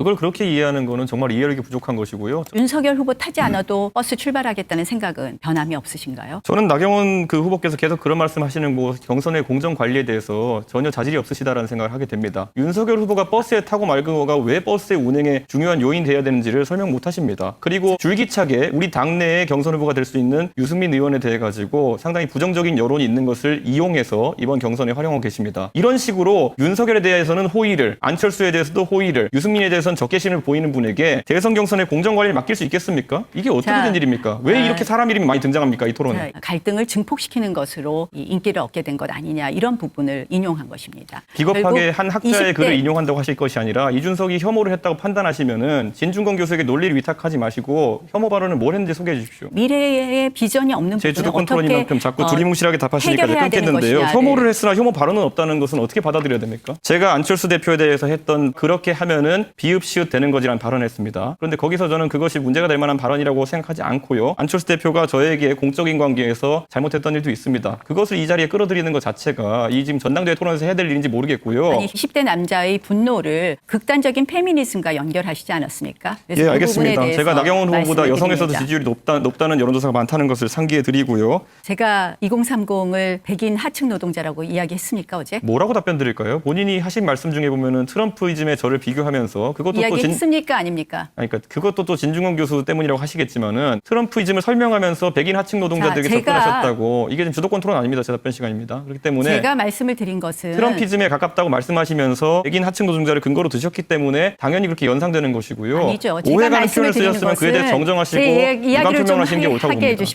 그걸 그렇게 이해하는 거는 정말 이해력이 부족한 것이고요. 윤석열 후보 타지 않아도 버스 출발하겠다는 생각은 변함이 없으신가요? 저는 나경원 그 후보께서 계속 그런 말씀하시는 뭐 경선의 공정 관리에 대해서 전혀 자질이 없으시다라는 생각을 하게 됩니다. 윤석열 후보가 버스에 타고 말 거가 왜 버스의 운행에 중요한 요인 돼야 되는지를 설명 못 하십니다. 그리고 줄기차게 우리 당내의 경선 후보가 될 수 있는 유승민 의원에 대해 가지고 상당히 부정적인 여론이 있는 것을 이용해서 이번 경선에 활용하고 계십니다. 이런 식으로 윤석열에 대해서는 호의를, 안철수에 대해서도 호의를, 유승민에 대해서 는 적개심을 보이는 분에게 대선 경선의 공정 관리를 맡길 수 있겠습니까? 이게 어떻게 자, 된 일입니까? 왜 아, 이렇게 사람 이름이 많이 등장합니까? 이 토론에. 자, 갈등을 증폭시키는 것으로 이 인기를 얻게 된 것 아니냐 이런 부분을 인용한 것입니다. 비겁하게 한 학자의 20대 글을 인용한다고 하실 것이 아니라 이준석이 혐오를 했다고 판단하시면은 진중권 교수에게 논리를 위탁하지 마시고 혐오 발언을 뭘 했는지 소개해 주십시오. 미래의 비전이 없는 제 주도권 토론이만큼 자꾸 어, 두리뭉실하게 답하시니까 끊겠는데요. 혐오를 했으나 혐오 발언은 없다는 것은 어떻게 받아들여야 됩니까? 제가 안철수 대표에 대해서 했던 그렇게 하면은 비읍 시읒 되는 거지라는 발언했습니다. 그런데 거기서 저는 그것이 문제가 될 만한 발언이라고 생각하지 않고요. 안철수 대표가 저에게 공적인 관계에서 잘못했던 일도 있습니다. 그것을 이 자리에 끌어들이는 것 자체가 이 지금 전당대회 토론에서 해야 될 일인지 모르겠고요. 아니 10대 남자의 분노를 극단적인 페미니즘과 연결하시지 않았습니까? 예, 그 알겠습니다. 제가 나경원 후보보다 여성에서도. 지지율이 높다, 높다는 여론조사가 많다는 것을 상기해 드리고요. 제가 2030을 백인 하층 노동자라고 이야기했습니까 어제? 뭐라고 답변 드릴까요? 본인이 하신 말씀 중에 보면은 트럼프이즘에 저를 비교하면서 그것 도또 진, 이야기했습니까 아닙니까? 아니, 그러니까 그것도 또 진중권 교수 때문이라고 하시겠지만은 트럼프이즘을 설명하면서 백인 하층 노동자들에게 자, 제가- 접근하셨다고 이게 지금 주도권 토론 아닙니다. 제 답변 시간입니다. 그렇기 때문에 제가 말씀을 드린 것은 트럼피즘에 가깝다고 말씀하시면서 백인 하층 노동자를 근거로 드셨기 때문에 당연히 그렇게 연상되는 것이고요. 아니죠. 제가 오해가는 말씀을 표현을 드리는 쓰셨으면 그에 대해 정정하시고 제 유감 이야기를 좀 표명하시는 게 옳다고 하게 봅니다. 해주십시오.